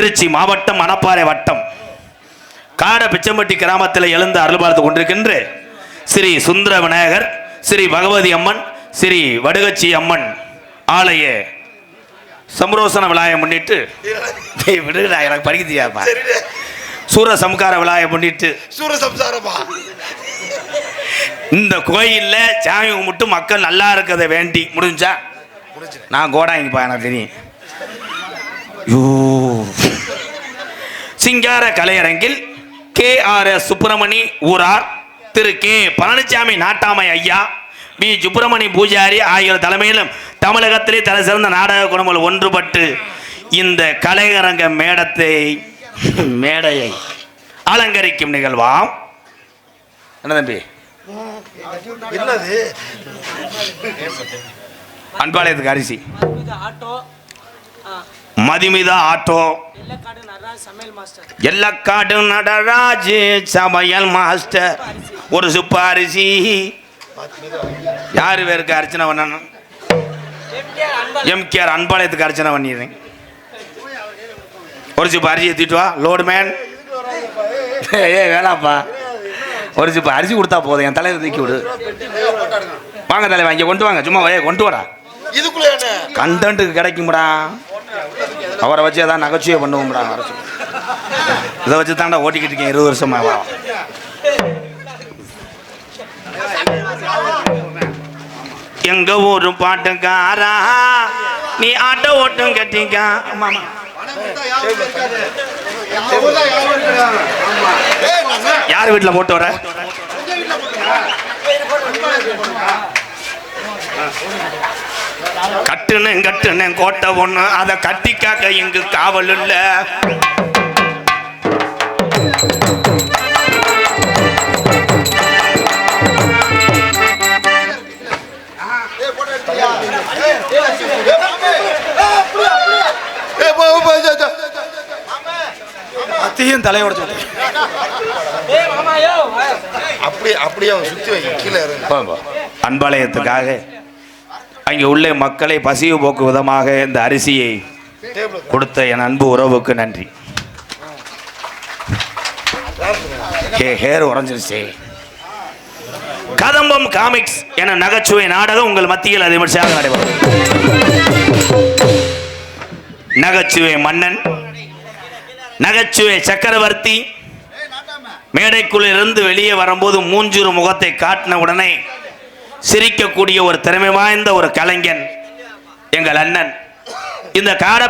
திருச்சி மாவட்டம் மணப்பாறை வட்டம். காட பிச்சம்பட்டி கிராமத்தில் எழுந்து அருள் பார்த்து கொண்டிருக்கின்ற ஸ்ரீ சுந்தர விநாயகர் ஸ்ரீ பகவதி அம்மன் ஸ்ரீ வடுகச்சி அம்மன் ஆலய சம்ரோசன விழாயை முன்னிட்டு விடுடா எனக்கு படிக்க தெரியாதுப்பா சூர சம்கார விழாயை முன்னிட்டு சூரசம்சாரமா இந்த கோயில்ல சாமி கும்பிட்டு மக்கள் நல்லா இருக்கதை வேண்டி முடிஞ்சா? நான் கோடாங்கிப்பா எனக்கு தெரியும். யூ சிங்கார கலையரங்கில் K R S Subramani Thiru திரு கே பழனிசாமி நாட்டாமை ஐயா பி சுப்பிரமணி பூஜாரி ஆகியோர் தலைமையிலும் தமிழகத்திலே தலை சிறந்த நாடக குடும்பங்கள் ஒன்றுபட்டு இந்த கலையரங்க மேடத்தை மேடையை அலங்கரிக்கும் நிகழ்வாம் என்ன தம்பி? என்னது? அன்பாளையத்துக்கு அரிசி. இது ஆட்டோ ஆ, மதிமிதா ஆட்டோ. எல்லக்காடு நடராஜ் சமையல் மாஸ்டர். ஒரு சுப்பு அரிசி யாரு பேருக்கு அர்ச்சனை பண்ணணும்? எம்கேஆர் அன்பாளையத்துக்கு அர்ச்சனை பண்ணிடுறேன். ஒரு சுப்பு அரிசி ஏற்றிட்டு வா லோடு மேன். ஏ வேணாப்பா. ஒரு சுப்பு அரிசி கொடுத்தா போதும் என் தலையில தூக்கி விடு. வாங்க தலைவா இங்கே கொண்டு வாங்க சும்மா கொண்டு வாடா. இதுக்குள்ள கண்டென்ட்டுக்கு கிடைக்கும்டா. அவரை வச்சு ஏதாவது நகைச்சுவை பண்ணுவோம்டா அரசு இதை வச்சு தாண்டா ஓட்டிக்கிட்டு இருக்கேன் இருபது வருஷமா. வா எங்க ஊரு பாட்டுக்காரா? நீ ஆட்டோ ஓட்டும் கட்டிக்கா. யார் வீட்டில் போட்டு வர? கட்டுன்னு கட்டுன்னு கோட்டை ஒண்ணு அதை கட்டி காக்க இங்கு காவல் இல்ல. அத்தையும் தலையோட யோ அப்படியே அப்படியே அவன் சுத்தி வை கீழே இறங்கு. அன்பாலயத்துக்காக அங்கே உள்ள மக்களை பசிவு போக்கு விதமாக இந்த அரிசியை கொடுத்த என் அன்பு உறவுக்கு நன்றி. ஹேர் உறைஞ்சிருச்சே. கதம்பம் காமிக்ஸ் என நகைச்சுவை நாடகம் உங்கள் மத்தியில் அது விமர்சையாக நடைபெறும். நகைச்சுவை மன்னன் நகைச்சுவை சக்கரவர்த்தி மேடைக்குள் இருந்து வெளியே வரும்போது மூஞ்சூறு முகத்தை காட்டின உடனே சிரிக்கக்கூடிய ஒரு திறமை வாய்ந்த ஒரு கலைஞன் எங்கள் அண்ணன். இந்த காட